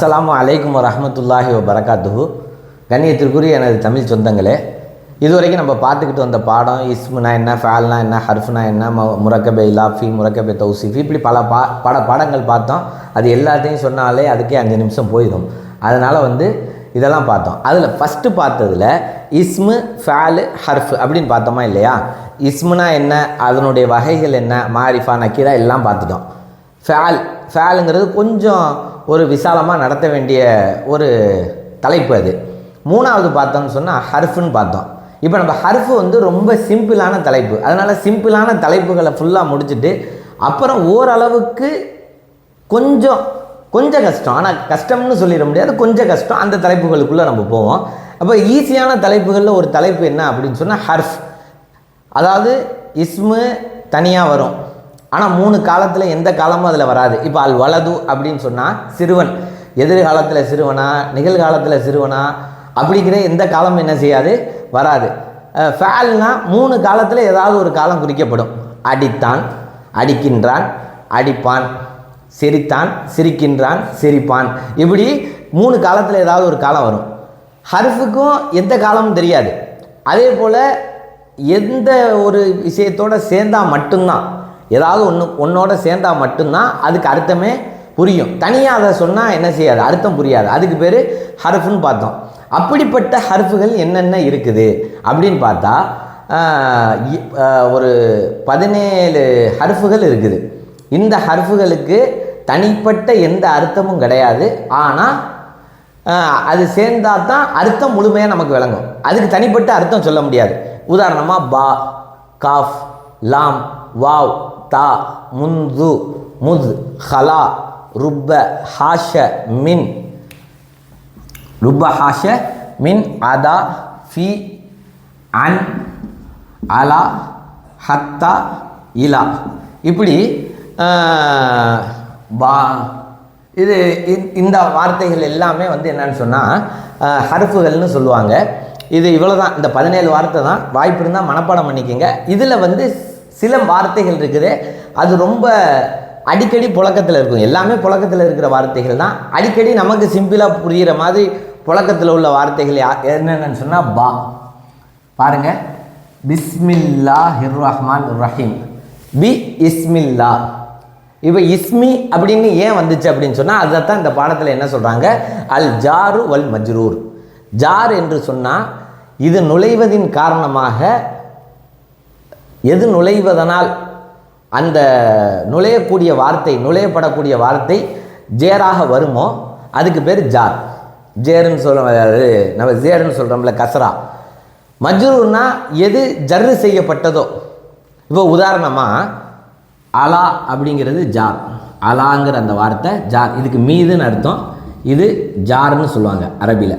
அஸ்ஸலாமு அலைக்கும் வரஹ்மத்துல்லாஹி வபரகாத்துஹு. கண்ணியத்திற்குரிய எனது தமிழ் சொந்தங்களே இதுவரைக்கும் நம்ம பார்த்துக்கிட்டு வந்த பாடம் இஸ்முனா என்ன ஃபேல்னா என்ன ஹர்ஃப்னா என்ன ம முரக்கபே இலாஃபி முரக்கபே தௌசிஃபி இப்படி பல பா பல பாடங்கள் பார்த்தோம். அது எல்லாத்தையும் சொன்னாலே அதுக்கே அஞ்சு நிமிஷம் போயிடும். அதனால் வந்து இதெல்லாம் பார்த்தோம். அதில் ஃபஸ்ட்டு பார்த்ததுல இஸ்மு ஃபேலு ஹர்ஃப் அப்படின்னு பார்த்தோமா இல்லையா? இஸ்முனா என்ன அதனுடைய வகைகள் என்ன மாரிஃபா நக்கீரா எல்லாம் பார்த்துட்டோம். ஃபேல் ஃபேலுங்கிறது கொஞ்சம் ஒரு விசாலமாக நடத்த வேண்டிய ஒரு தலைப்பு அது. மூணாவது பார்த்தோம்னு சொன்னால் ஹர்ஃப்னு பார்த்தோம். இப்போ நம்ம ஹர்ஃப் வந்து ரொம்ப சிம்பிளான தலைப்பு. அதனால் சிம்பிளான தலைப்புகளை ஃபுல்லாக முடிச்சுட்டு அப்புறம் ஓரளவுக்கு கொஞ்சம் கொஞ்சம் கஷ்டம். ஆனால் கஷ்டம்னு சொல்லிட முடியாது கொஞ்சம் கஷ்டம். அந்த தலைப்புகளுக்குள்ளே நம்ம போவோம். அப்போ ஈஸியான தலைப்புகளில் ஒரு தலைப்பு என்ன அப்படின்னு சொன்னால் ஹர்ஃப். அதாவது இஸ்மு தனியாக வரும். ஆனால் மூணு காலத்தில் எந்த காலமும் அதில் வராது. இப்போ அல் வலது அப்படின்னு சொன்னால் சிறுவன். எதிர்காலத்தில் சிறுவனா நிகழ்காலத்தில் சிறுவனா அப்படிங்கிற எந்த காலமும் என்ன செய்யாது வராது. ஃபேல்னா மூணு காலத்தில் ஏதாவது ஒரு காலம் குறிக்கப்படும். அடித்தான் அடிக்கின்றான் அடிப்பான் சிரித்தான் சிரிக்கின்றான் சிரிப்பான். இப்படி மூணு காலத்தில் ஏதாவது ஒரு காலம் வரும். ஹர்ஃபுக்கும் எந்த காலமும் தெரியாது. அதே போல் எந்த ஒரு விஷயத்தோட சேர்ந்தால் மட்டும்தான். ஏதாவது ஒன்று ஒன்னோட சேர்ந்தா மட்டும்தான் அதுக்கு அர்த்தமே புரியும். தனியாக அதை சொன்னால் என்ன செய்யாது? அர்த்தம் புரியாது. அதுக்கு பேர் ஹர்ஃபுன்னு பார்த்தோம். அப்படிப்பட்ட ஹர்ஃபுகள் என்னென்ன இருக்குது? அப்படின்னு பார்த்தா இ- ஒரு பதினேழு ஹர்ஃபுகள் இருக்குது. இந்த ஹர்ஃபுகளுக்கு தனிப்பட்ட எந்த அர்த்தமும் கிடையாது. ஆனால் அது சேர்ந்தா தான் அர்த்தம் முழுமையாக நமக்கு விளங்கும். அதுக்கு தனிப்பட்ட அர்த்தம் சொல்ல முடியாது. உதாரணமாக பா காஃப் லாம் வாவ் தா முந்து முத் ஹலா ருப்ப ஹாஷ மின். ருப்ப ஹாஷ மின் அதா ஃபி அன் அலா ஹத்தா இலா. இப்படி பா இது இந்த- இந்த வார்த்தைகள் எல்லாமே வந்து என்னன்னு சொன்னால் ஹர்ஃபுகள்னு சொல்லுவாங்க. இது இவ்வளோ தான் இந்த பதினேழு வார்த்தை தான். வாய்ப்பு இருந்தால் மனப்பாடம் பண்ணிக்கோங்க. இதில் வந்து சில வார்த்தைகள் இருக்குது. அது ரொம்ப அடிக்கடி புழக்கத்தில் இருக்கும். எல்லாமே புழக்கத்தில் இருக்கிற வார்த்தைகள் தான். அடிக்கடி நமக்கு சிம்பிளாக புரிகிற மாதிரி புழக்கத்தில் உள்ள வார்த்தைகள் யா- என்னென்னு சொன்னால் பா. பாருங்க. பிஸ்மில்லா ஹிர் ரஹ்மான் ரஹீம் பி இஸ்மில்லா. இப்போ இஸ்மி அப்படின்னு ஏன் வந்துச்சு அப்படின்னு சொன்னால் அதை தான் இந்த பாடத்தில் என்ன சொல்கிறாங்க அல் ஜாரு வல் மஜ்ரூர். ஜார் என்று சொன்னால் இது நுழைவதின் காரணமாக எது நுழைவதனால் அந்த நுழையக்கூடிய வார்த்தை நுழையப்படக்கூடிய வார்த்தை ஜேராக வருமோ? அதுக்கு பேர் ஜார். ஜேருன்னு சொல்ல நம்ம ஜேருன்னு சொல்கிறோம்ல கசரா மஜ்ரூர்னா எது ஜர்ரு செய்யப்பட்டதோ. இப்போ உதாரணமாக அலா அப்படிங்கிறது ஜார். அலாங்கிற அந்த வார்த்தை ஜார். இதுக்கு மீதுன்னு அர்த்தம் இது ஜார்னு சொல்லுவாங்க அரபியில்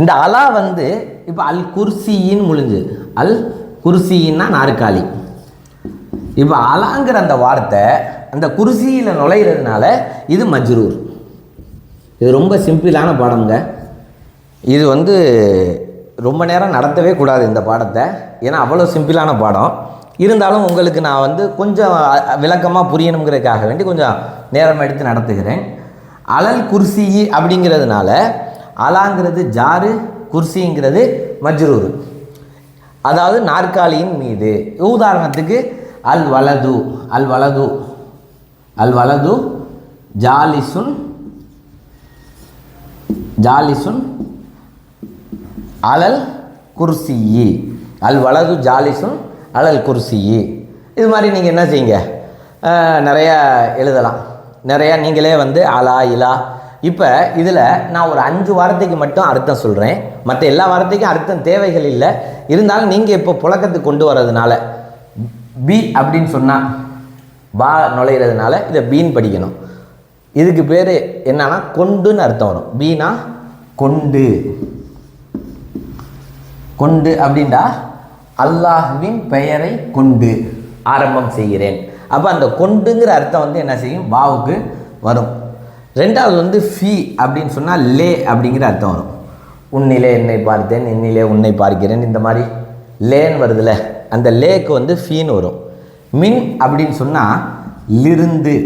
இந்த அலா வந்து இப்போ அல் குர்சியின்னு முழிஞ்சு அல் குருசின்னா நாற்காலி. இப்போ அலாங்கிற அந்த வார்த்தை அந்த குருசியில் நுழையிறதுனால இது மஜ்ரூர். இது ரொம்ப சிம்பிளான பாடம்ங்க. இது வந்து ரொம்ப நேரம் நடத்தவே கூடாது இந்த பாடத்தை. ஏன்னா அவ்வளோ சிம்பிளான பாடம். இருந்தாலும் உங்களுக்கு நான் வந்து கொஞ்சம் விளக்கமாக புரியணுங்கிறதுக்காக வேண்டி கொஞ்சம் நேரம் எடுத்து நடத்துகிறேன். அலல் குர்சி அப்படிங்கிறதுனால அலாங்கிறது ஜாரு குர்சிங்கிறது மஜ்ரூர். அதாவது நாற்காலியின் மீது. உதாரணத்துக்கு அல் வலது அல் வலது அல் வலது ஜாலிசுன் ஜாலிசுன் அலல் குர்சியி. அல் வலது ஜாலிசுன் அலல் குர்சியி. இது மாதிரி நீங்கள் என்ன செய்யுங்க? நிறையா எழுதலாம். நிறையா நீங்களே வந்து அலா இலா இப்போ இதில் நான் ஒரு அஞ்சு வாரத்துக்கு மட்டும் அர்த்தம் சொல்கிறேன் மற்ற எல்லா வாரத்துக்கும் அர்த்தம் தேவைகள் இல்லை. இருந்தாலும் நீங்கள் இப்போ புழக்கத்துக்கு கொண்டு வர்றதுனால பி அப்படின்னு சொன்னால் பா நுழையிறதுனால இதை பீன் படிக்கணும். இதுக்கு பேர் என்னன்னா கொண்டுன்னு அர்த்தம் வரும். பீனா கொண்டு. கொண்டு அப்படின்டா அல்லாஹ்வின் பெயரை கொண்டு ஆரம்பம் செய்கிறேன். அப்போ அந்த கொண்டுங்கிற அர்த்தம் வந்து என்ன செய்யும்? வாவுக்கு வரும். ரெண்டாவது வந்து ஃபீ அப்படின்னு சொன்னால் லே அப்படிங்கிற அர்த்தம் வரும். உன்னிலே என்னை பார்த்தேன் என்னிலே உன்னை பார்க்கிறேன் இந்த மாதிரி லேன்னு வருதுல்ல அந்த லேக்கு வந்து ஃபீன்னு வரும். மின் அப்படின்னு சொன்னால் லிருந்து.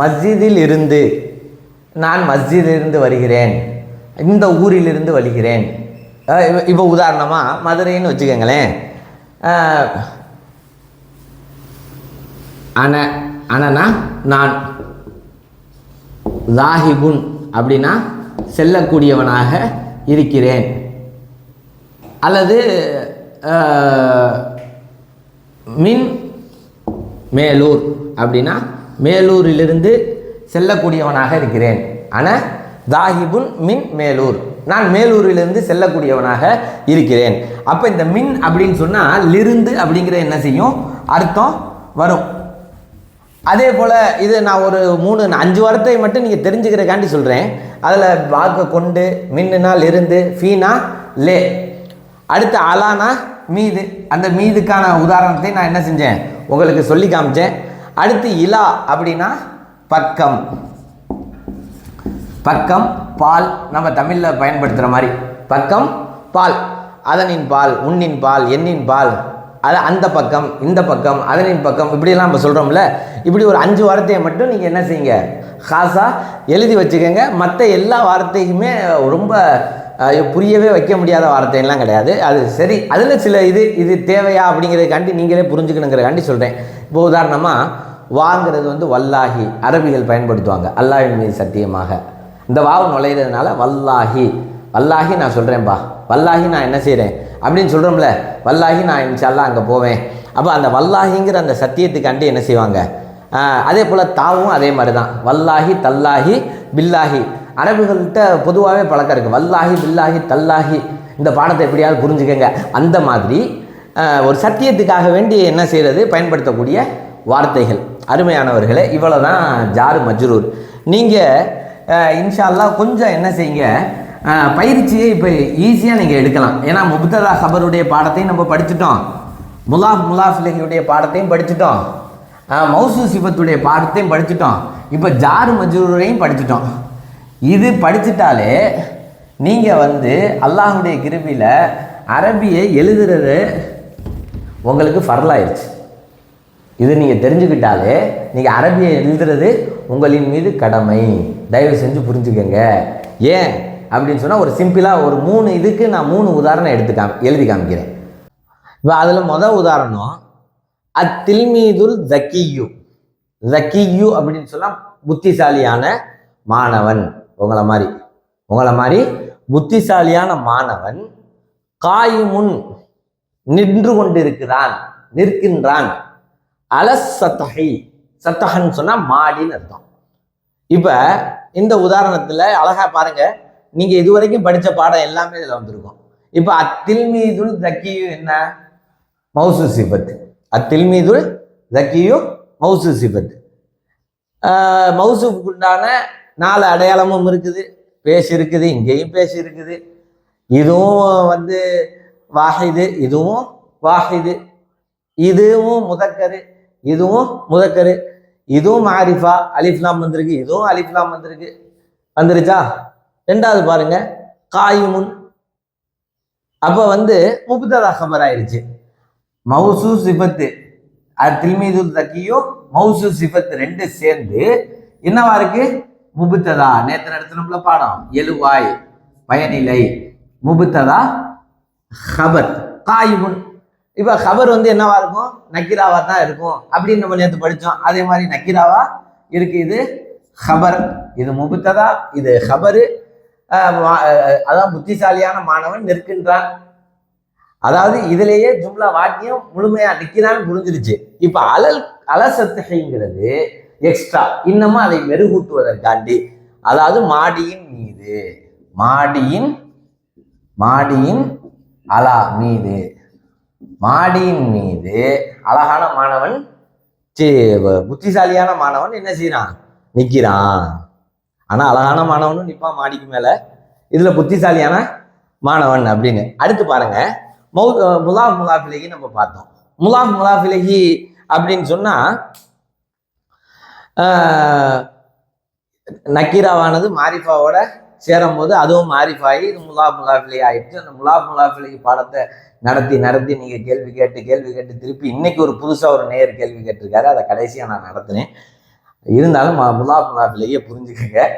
மஸ்ஜிதில் இருந்து நான் மஸ்ஜிதிலிருந்து வருகிறேன் இந்த ஊரிலிருந்து வருகிறேன் இப்போ உதாரணமாக மதுரைன்னு வச்சுக்கோங்களேன். அஹ், அன அனனா நான் லாஹிபுன் அப்படின்னா செல்லக்கூடியவனாக இருக்கிறேன். அல்லது மின் மேலூர் அப்படின்னா மேலூரிலிருந்து செல்லக்கூடியவனாக இருக்கிறேன். ஆனால் தாஹிபுன் மின் மேலூர். நான் மேலூரிலிருந்து செல்லக்கூடியவனாக இருக்கிறேன். அப்போ இந்த மின் அப்படின்னு சொன்னால் லிருந்து அப்படிங்கிற என்ன செய்யும்? அர்த்தம் வரும். அதே போல் இது நான் ஒரு மூணு அஞ்சு வாரத்தை மட்டும் நீங்கள் தெரிஞ்சுக்கிறக்காண்டி சொல்கிறேன் அதில் வாக்கு கொண்டு மின்னுனால் இருந்து ஃபீனா லே. அடுத்து அலானா மீது. அந்த மீதுக்கான உதாரணத்தை நான் என்ன செஞ்சேன்? உங்களுக்கு சொல்லி காமிச்சேன். அடுத்து இலா அப்படின்னா பக்கம். பக்கம் பால். நம்ம தமிழில் பயன்படுத்துகிற மாதிரி. பக்கம் பால். அதனின் பால் உன்னின் பால் எண்ணின் பால். அது அந்த பக்கம் இந்த பக்கம் அதனின் பக்கம் இப்படிலாம் நம்ம சொல்கிறோம்ல இப்படி ஒரு அஞ்சு வார்த்தையை மட்டும் நீங்கள் என்ன செய்யுங்க? ஹாஸாக எழுதி வச்சுக்கோங்க. மற்ற எல்லா வார்த்தையுமே ரொம்ப புரியவே வைக்க முடியாத வார்த்தையெல்லாம் கிடையாது. அது சரி அதில் சில இது இது தேவையா அப்படிங்கிறதுக்காண்டி நீங்களே புரிஞ்சுக்கணுங்கிறக்காண்டி சொல்கிறேன் இப்போ உதாரணமாக வாங்கிறது வந்து வல்லாஹி அரபிகள் பயன்படுத்துவாங்க. அல்லாஹின் மீது சத்தியமாக. இந்த வாவு நுழையிறதுனால வல்லாஹி. வல்லாஹி நான் சொல்கிறேன்பா வல்லாஹி நான் என்ன செய்கிறேன் அப்படின்னு சொல்கிறோம்ல வல்லாஹி நான் இன்ஷால்லாம் அங்கே போவேன். அப்போ அந்த வல்லாஹிங்கிற அந்த சத்தியத்துக்காண்டி என்ன செய்வாங்க? அதே போல் தாவும் அதே மாதிரி தான் வல்லாஹி தல்லாஹி பில்லாஹி அரபுகள்கிட்ட பொதுவாகவே பழக்கம் இருக்குது வல்லாஹி பில்லாகி தல்லாஹி இந்த பாடத்தை எப்படியாவது புரிஞ்சுக்கங்க. அந்த மாதிரி ஒரு சத்தியத்துக்காக வேண்டி என்ன செய்கிறது பயன்படுத்தக்கூடிய வார்த்தைகள். அருமையானவர்களே இவ்வளோ தான் ஜாரு மஜ்ரூர். நீங்கள் இன்ஷால்லாம் கொஞ்சம் என்ன செய்யுங்க? பயிற்சியை இப்போ ஈஸியாக நீங்கள் எடுக்கலாம். ஏன்னா முப்ததா ஹபருடைய பாடத்தையும் நம்ம படிச்சுட்டோம். முலாஃப் முலாஃபிலகியுடைய பாடத்தையும் படிச்சுட்டோம். மௌசு சிபத்துடைய பாடத்தையும் படிச்சுட்டோம். இப்போ ஜாரு மஜ்ரூரையும் படிச்சுட்டோம். இது படிச்சிட்டாலே நீங்கள் வந்து அல்லாஹுடைய கிருபியில் அரபியை எழுதுறது உங்களுக்கு ஃபர்லாயிருச்சு. இது நீங்கள் தெரிஞ்சுக்கிட்டாலே நீங்கள் அரபியை எழுதுறது உங்களின் மீது கடமை. தயவு செஞ்சு புரிஞ்சுக்கங்க. ஏன்? அப்படின்னு சொன்னால் ஒரு சிம்பிளாக ஒரு மூணு இதுக்கு நான் மூணு உதாரணம் எடுத்து காம் எழுதி காமிக்கிறேன். இப்போ அதில் மொதல் உதாரணம் அத்தில்மீதுல் ஜக்கியு. ஜக்கியு அப்படின்னு சொன்னால் புத்திசாலியான மாணவன். உங்களை மாதிரி. உங்களை மாதிரி புத்திசாலியான மாணவன் காயுமுன் நின்று கொண்டிருக்கிறான் நிற்கின்றான். அலஸ் சத்தகை சத்தகன்னு சொன்னால் மாடின்னு அர்த்தம். இப்போ இந்த உதாரணத்தில் அழகாக பாருங்கள் நீங்கள் இதுவரைக்கும் படித்த பாடம் எல்லாமே இதில் வந்திருக்கும். இப்போ அத்தில்மீதுல் ஜக்கியும் என்ன? மௌசு சிபத். அத்தில்மீதுல் ஜக்கியும் மௌசு சிபத். மௌசுக்கு உண்டான நாலு அடையாளமும் இருக்குது. பேசி இருக்குது இங்கேயும் பேசி இருக்குது. இதுவும் வந்து வாஹிது இதுவும் வாஹிது. இதுவும் முதக்கரு இதுவும் முதக்கரு. இதுவும் மாரிஃபா அலிஃப்லாம் வந்திருக்கு இதுவும் அலிஃப்லாம் வந்திருக்கு. வந்துருச்சா? ரெண்டாவது பாருங்க காயுமுன். அப்போ வந்து முப்ததா கபர் ஆயிடுச்சு மவுசு சிபத்து அது தில்மீது தக்கியும் மவுசு சிபத்து ரெண்டு சேர்ந்து என்னவா இருக்கு? முபுத்ததா. நேற்று நடத்தினோம்ல பாடம். எழுவாய் பயனிலை. முபுத்ததா ஹபர் காயுமுன். இப்போ ஹபர் வந்து என்னவா இருக்கும்? நக்கிராவா தான் இருக்கும். அப்படின்னு நம்ம நேற்று படித்தோம் அதே மாதிரி நக்கிராவா இருக்கு. இது ஹபர் இது முபுத்ததா இது ஹபரு அதான் புத்திசாலியான மாணவன் நிற்கின்றான். அதாவது இதுலேயே ஜும்லா வாக்கியம் முழுமையா நிற்கிறான்னு புரிஞ்சிருச்சு. இப்போ அலல் அலசத்துகைங்கிறது எக்ஸ்ட்ரா இன்னமும் அதை மெருகூட்டுவதற்காண்டி. அதாவது மாடியின் மீது மாடியின் மாடியின் அலா மீது. மாடியின் மீது அழகான மாணவன் புத்திசாலியான மாணவன் என்ன செய்யறான் நிற்கிறான் ஆனால் அழகான மாணவனும் நிற்பான் மாடிக்கு மேலே. இதில் புத்திசாலியான மாணவன் அப்படின்னு. அடுத்து பாருங்க. மௌ முலாஃப் முலாஃபிலகி நம்ம பார்த்தோம். முலாஃப் முலாஃபிலகி அப்படின்னு சொன்னால் நக்கீராவானது மாரிஃபாவோட சேரும்போது அதுவும் மாரிஃபாயி இது முலா முலாஃபிலி ஆயிடுச்சு. அந்த முலா முலாஃபிலகி பாடத்தை நடத்தி நடத்தி நீங்கள் கேள்வி கேட்டு கேள்வி கேட்டு திருப்பி இன்னைக்கு ஒரு புதுசாக ஒரு நேர் கேள்வி கேட்டிருக்காரு. அதை கடைசியாக நான் நடத்தினேன் இருந்தாலும் முலாஃப் முலாஃபிலேயே புரிஞ்சுக்கங்க.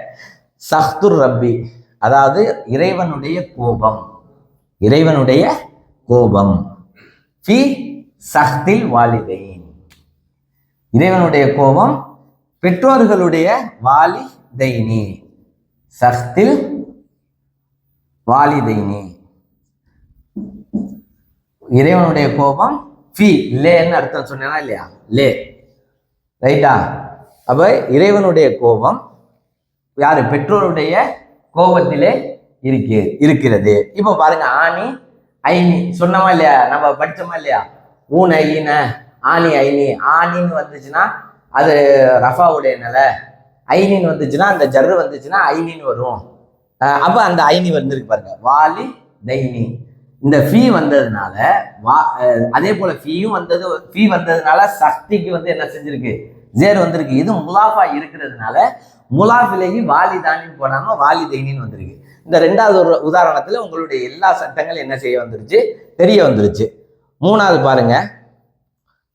சஹ்துர் ரப்பி அதாவது இறைவனுடைய கோபம். இறைவனுடைய கோபம். ஃபி சஹ்தில் வாலிதைன். இறைவனுடைய கோபம் பெற்றோர்களுடைய வாலி தைனி சஹ்தில் வாலிதைனி. இறைவனுடைய கோபம் ஃபி லேன்னு அர்த்தம் சொன்னேனா இல்லையா? லே. ரைட்டா? அப்போ இறைவனுடைய கோபம் யார்? பெற்றோருடைய கோபத்திலே இருக்கு இருக்கிறது. இப்போ பாருங்க ஆணி ஐனி சொன்னோமா இல்லையா? நம்ம படிச்சோமா இல்லையா? ஊன ஐன ஆணி ஐனி. ஆணின்னு வந்துச்சுன்னா அது ரஃபாவுடைய நிலை. ஐனின்னு வந்துச்சுன்னா அந்த ஜர்ரு வந்துச்சுன்னா ஐனின்னு வரும். அப்போ அந்த ஐனி வந்திருக்கு பாருங்க. வாலி தைனி. இந்த ஃபீ வந்ததுனால வா அதே போல் ஃபீயும் வந்தது ஃபீ வந்ததுனால சக்திக்கு வந்து என்ன செஞ்சிருக்கு? ஜேர் வந்திருக்கு. இது முலாஃபா இருக்கிறதுனால முலாஃபிலேயே வாலிதானின்னு போடாமல் வாலிதைனின்னு வந்திருக்கு. இந்த ரெண்டாவது ஒரு உதாரணத்தில் உங்களுடைய எல்லா சட்டங்களும் என்ன செய்ய வந்துருச்சு? தெரிய வந்துருச்சு. மூணாவது பாருங்க.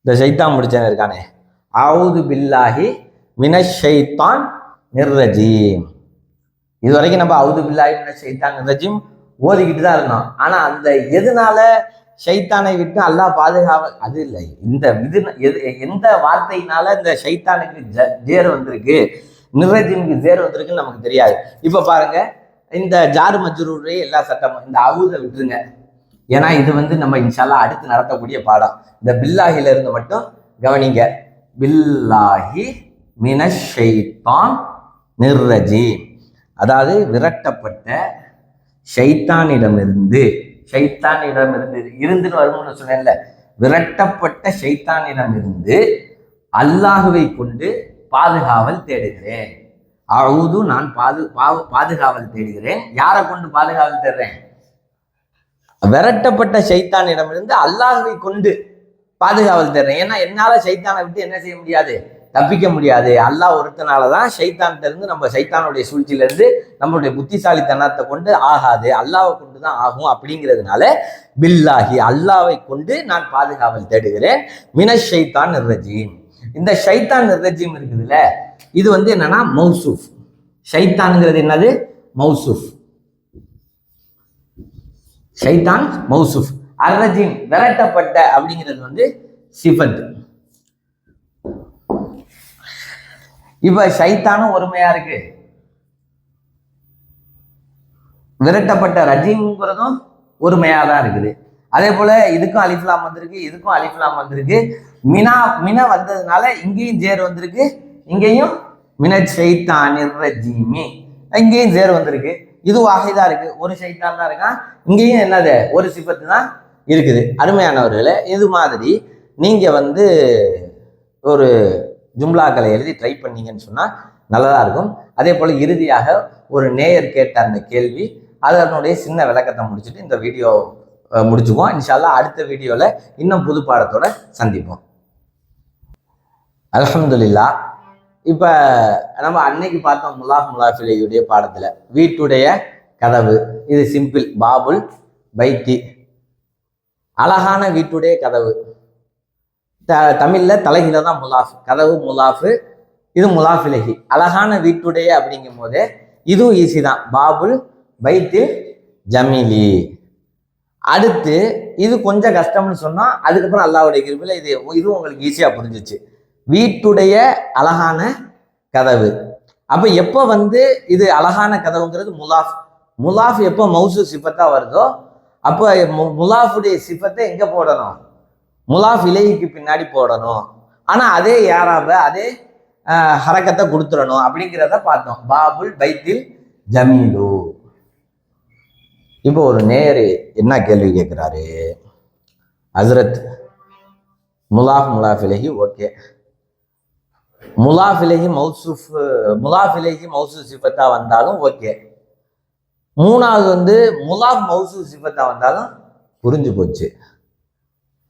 இந்த சைத்தான் முடிச்சவன் இருக்கானே? அவுது பில்லாஹி மினஷைத்தான் நிர்ரஜீம் இது வரைக்கும் நம்ம அவுது பில்லாஹி மினஷைத்தான் நிர்ரஜீம் ஓதிக்கிட்டு தான் இருந்தோம். ஆனால் அந்த எதனால ஷைத்தானை விட்டு அல்லாஹ் பாதுகாவ அது இல்லை. இந்த இது எது எந்த வார்த்தையினால இந்த ஷைத்தானுக்கு ஜ- ஜேர் வந்திருக்கு? நிர்ரஜிமுக்கு ஜேர் வந்திருக்குன்னு நமக்கு தெரியாது. இப்போ பாருங்க இந்த ஜாரு மஜ்ரூரே எல்லா சட்டமும் இந்த அவுதை விட்டுருங்க. ஏன்னா இது வந்து நம்ம இன்ஷால்லா அடுத்து நடத்தக்கூடிய பாடம். இந்த பில்லாஹில இருந்து மட்டும் கவனிங்க. பில்லாஹி மினஷைத்தான் நிர்ரஜி அதாவது விரட்டப்பட்ட ஷைத்தானிடமிருந்து ஷைத்தானிடமிருந்து இருந்துன்னு வரும்னு சொன்னேன்ல. விரட்டப்பட்ட ஷைத்தானிடமிருந்து அல்லாஹுவை கொண்டு பாதுகாவல் தேடுகிறேன். அவுது நான் பாது பாவு- பாதுகாவல் தேடுகிறேன். யாரை கொண்டு பாதுகாவல் தேடுறேன்? விரட்டப்பட்ட சைத்தானிடமிருந்து அல்லாஹுவை கொண்டு பாதுகாவல் தேடுறேன். ஏன்னா என்னால் சைத்தானை விட்டு என்ன செய்ய முடியாது? தப்பிக்க முடியாது. அல்லாஹ் ஒருத்தனால தான் சைத்தான்கிட்ட இருந்து நம்ம சைத்தானுடைய சூழ்ச்சியிலேருந்து நம்மளுடைய புத்திசாலித்தனத்தை கொண்டு ஆகாது. அல்லாவை கொண்டு தான் ஆகும் அப்படிங்கிறதுனால பில்லாகி அல்லாவை கொண்டு நான் பாதுகாவல் தேடுகிறேன். மின ஷைத்தான் நிர்ரஜீம் இந்த ஷைத்தான் நிர்ரஜீம் இருக்குதுல்ல இது வந்து என்னன்னா மௌசூஃப். ஷைத்தான்ங்கிறது என்னது? மௌசூஃப். ஷைத்தான் மௌசூஃப். அர்ரஜீம் விரட்டப்பட்ட அப்படிங்கிறது வந்து சிஃபத் இப்ப ஷைத்தானும் ஒருமையா இருக்கு. விரட்டப்பட்ட ரஜீம்ங்கிறதும் ஒருமையா தான் இருக்குது. அதே போல இதுக்கும் அலிஃப்லாம் வந்திருக்கு இதுக்கும் அலிஃப்லாம் வந்திருக்கு. மினா மின வந்ததுனால இங்கேயும் ஜேர் வந்திருக்கு இங்கேயும் மின ஷைத்தானிர் ரஜீமி இங்கேயும் ஜேர் வந்திருக்கு. இது வாகைதான் இருக்கு. ஒரு சைத்தான் தான் இருக்கான். இங்கேயும் என்னது? ஒரு சிப்பத்து தான் இருக்குது. அருமையானவர்களே இது மாதிரி நீங்க வந்து ஒரு ஜும்லாக்களை எழுதி ட்ரை பண்ணீங்கன்னு சொன்னால் நல்லதாக இருக்கும். அதே போல் இறுதியாக ஒரு நேயர் கேட்ட அந்த கேள்வி அதனுடைய சின்ன விளக்கத்தை முடிச்சுட்டு இந்த வீடியோ முடிச்சுக்குவோம். இன்ஷால்லா அடுத்த வீடியோவில் இன்னும் புது பாடத்தோட சந்திப்போம். அலமதுல்லா இப்போ நம்ம அன்னைக்கு பார்த்தோம் முல்லாஹ் முலாஃபிலையுடைய பாடத்தில். வீட்டுடைய கதவு இது சிம்பிள் பாபுல் பைத்தி. அழகான வீட்டுடைய கதவு. த தமிழில் தலைகீழ தான் முலாஃப் கதவு முலாஃபு இது முலாஃபிலகி அழகான வீட்டுடைய அப்படிங்கும் போதே இதுவும் ஈஸி தான். பாபுல் பைத்து ஜமீலி. அடுத்து இது கொஞ்சம் கஷ்டம்னு சொன்னால் அதுக்கப்புறம் அல்லாவுடைய கிருப்பில் இது இதுவும் உங்களுக்கு ஈஸியாக புரிஞ்சிச்சு. வீட்டுடைய அழகான கதவு. அப்போ எப்போ வந்து இது அழகான கதவுங்கிறது முலாஃப். முலாஃப் எப்போ மவுசு சிஃபத்தாக வருதோ அப்போ முலாஃபுடைய சிஃபத்தை எங்கே போடணும்? முலாஃப் இலைக்கு பின்னாடி போடணும். ஆனால் அதே யாராப அதே ஹரக்கத்தை கொடுத்துடணும் அப்படிங்கிறத பார்த்தோம். பாபுல் பைத்தில் ஜமீலு. இப்போ ஒரு நேரு என்ன கேள்வி கேட்குறாரு ஹஸ்ரத் முலாஃப் முலாஃபிலஹி ஓகே. முலாஃபிலஹி மௌசூஃப் முலாஃபிலஹி மௌசூஃப் சிஃபத்தா வந்தாலும் ஓகே. மூணாவது வந்து முலாஃப் மௌசூஃப் சிஃபத்தா வந்தாலும் புரிஞ்சு போச்சு.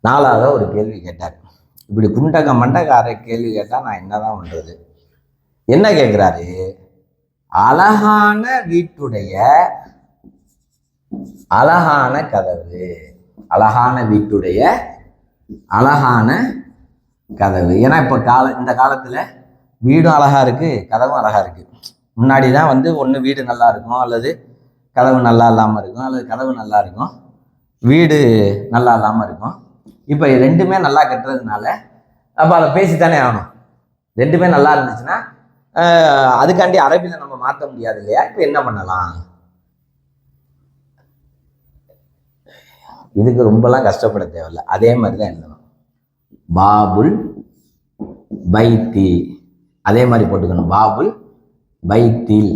நாலாவது ஒரு கேள்வி கேட்டார். இப்படி குண்டக மண்டகார கேள்வி கேட்டால் நான் என்னதான் பண்றது? என்ன கேட்குறாரு அழகான வீட்டுடைய அழகான கதவு. அழகான வீட்டுடைய அழகான கதவு. ஏன்னா இப்போ கால இந்த காலத்தில் வீடும் அழகாக இருக்குது கதவும் அழகாக இருக்குது முன்னாடி தான் வந்து ஒன்று வீடு நல்லா இருக்கும் அல்லது கதவு நல்லா இல்லாமல் இருக்கும் அல்லது கதவு நல்லா இருக்கும் வீடு நல்லா இல்லாமல் இருக்கும். இப்போ ரெண்டுமே நல்லா கட்டுறதுனால அப்போ அதை பேசித்தானே ஆகணும். ரெண்டுமே நல்லா இருந்துச்சுன்னா அதுக்காண்டி அரபியில் நம்ம மாற்ற முடியாது இல்லையா? இப்போ என்ன பண்ணலாம்? இதுக்கு ரொம்பலாம் கஷ்டப்பட தேவையில்ல. அதே மாதிரி தான் எழுதணும். பாபுல் பைத்தி. அதே மாதிரி போட்டுக்கணும். பாபுல் பைத்தில்.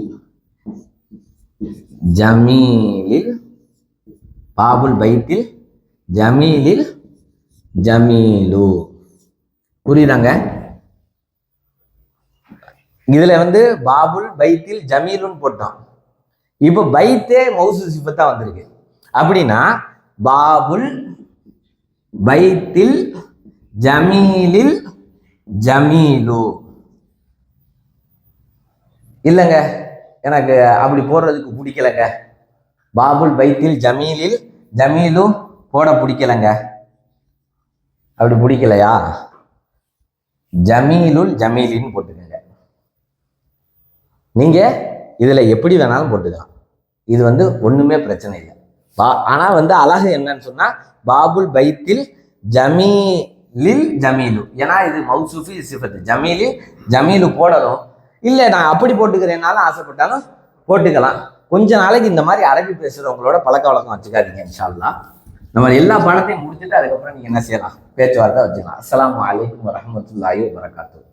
ஜமீலில். பாபுல் பைத்தில். ஜமீலில். ஜமீலு. புரியுதாங்க? இதுல வந்து பாபுல் பைத்தில் ஜமீலுன்னு போட்டோம் இப்போ பைத்தே மௌசு சிப்பத்தான் வந்திருக்கு. அப்படின்னா பாபுல் பைத்தில் ஜமீலில் ஜமீலு. இல்லைங்க. எனக்கு அப்படி போடுறதுக்கு பிடிக்கலங்க. பாபுல் பைத்தில் ஜமீலில் ஜமீலு போட பிடிக்கலங்க. அப்படி பிடிக்கலையா? ஜமீலுல் ஜமீலின்னு போட்டுக்கோங்க. நீங்க இதுல எப்படி வேணாலும் போட்டுக்கலாம். இது வந்து ஒண்ணுமே பிரச்சனை இல்லை. பா ஆனா வந்து அழகு என்னன்னு சொன்னா பாபுல் பைத்தில் ஜமீலில் ஜமீலு. ஏன்னா இது மௌசூஃபி சிஃபத்து. ஜமீலில் ஜமீலு போடணும். இல்லை நான் அப்படி போட்டுக்கிறேன்னாலும் ஆசைப்பட்டாலும் போட்டுக்கலாம். கொஞ்ச நாளைக்கு இந்த மாதிரி அரபி பேசுகிறவங்களோட பழக்க வழக்கம் வச்சுக்காதீங்க இன்ஷால்லாம் நம்ம எல்லா பாடத்தையும் முடிச்சுட்டு அதுக்கப்புறம் நீங்க என்ன செய்யலாம்? பேச்சுவார்த்தை வச்சுக்கலாம். அஸ்லாம் வலைக்கம் வரஹ்மத்துல்லாஹி வபரகாத்துஹு.